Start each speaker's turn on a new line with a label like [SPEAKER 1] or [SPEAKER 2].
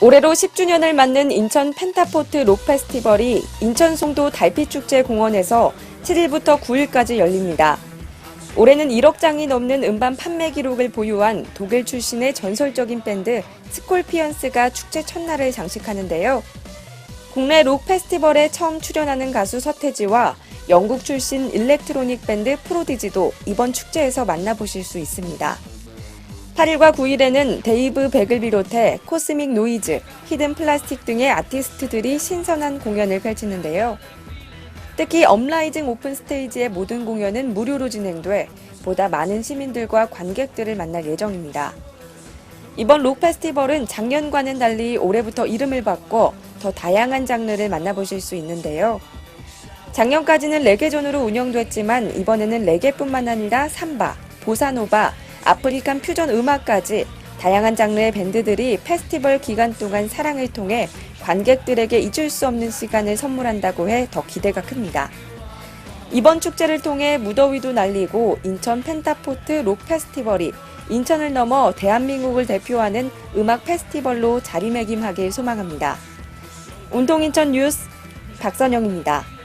[SPEAKER 1] 올해로 10주년을 맞는 인천 펜타포트 록 페스티벌이 인천 송도 달빛축제 공원에서 7일부터 9일까지 열립니다. 올해는 1억 장이 넘는 음반 판매 기록을 보유한 독일 출신의 전설적인 밴드 스콜피언스가 축제 첫날을 장식하는데요. 국내 록 페스티벌에 처음 출연하는 가수 서태지와 영국 출신 일렉트로닉 밴드 프로디지도 이번 축제에서 만나보실 수 있습니다. 8일과 9일에는 데이브 백을 비롯해 코스믹 노이즈, 히든 플라스틱 등의 아티스트들이 신선한 공연을 펼치는데요. 특히 업라이징 오픈 스테이지의 모든 공연은 무료로 진행돼 보다 많은 시민들과 관객들을 만날 예정입니다. 이번 록 페스티벌은 작년과는 달리 올해부터 이름을 바꿔 더 다양한 장르를 만나보실 수 있는데요. 작년까지는 레게존으로 운영됐지만 이번에는 레게뿐만 아니라 삼바, 보사노바, 아프리칸 퓨전 음악까지 다양한 장르의 밴드들이 페스티벌 기간 동안 사랑을 통해 관객들에게 잊을 수 없는 시간을 선물한다고 해 더 기대가 큽니다. 이번 축제를 통해 무더위도 날리고 인천 펜타포트 록 페스티벌이 인천을 넘어 대한민국을 대표하는 음악 페스티벌로 자리매김하길 소망합니다. 운동인천 뉴스 박선영입니다.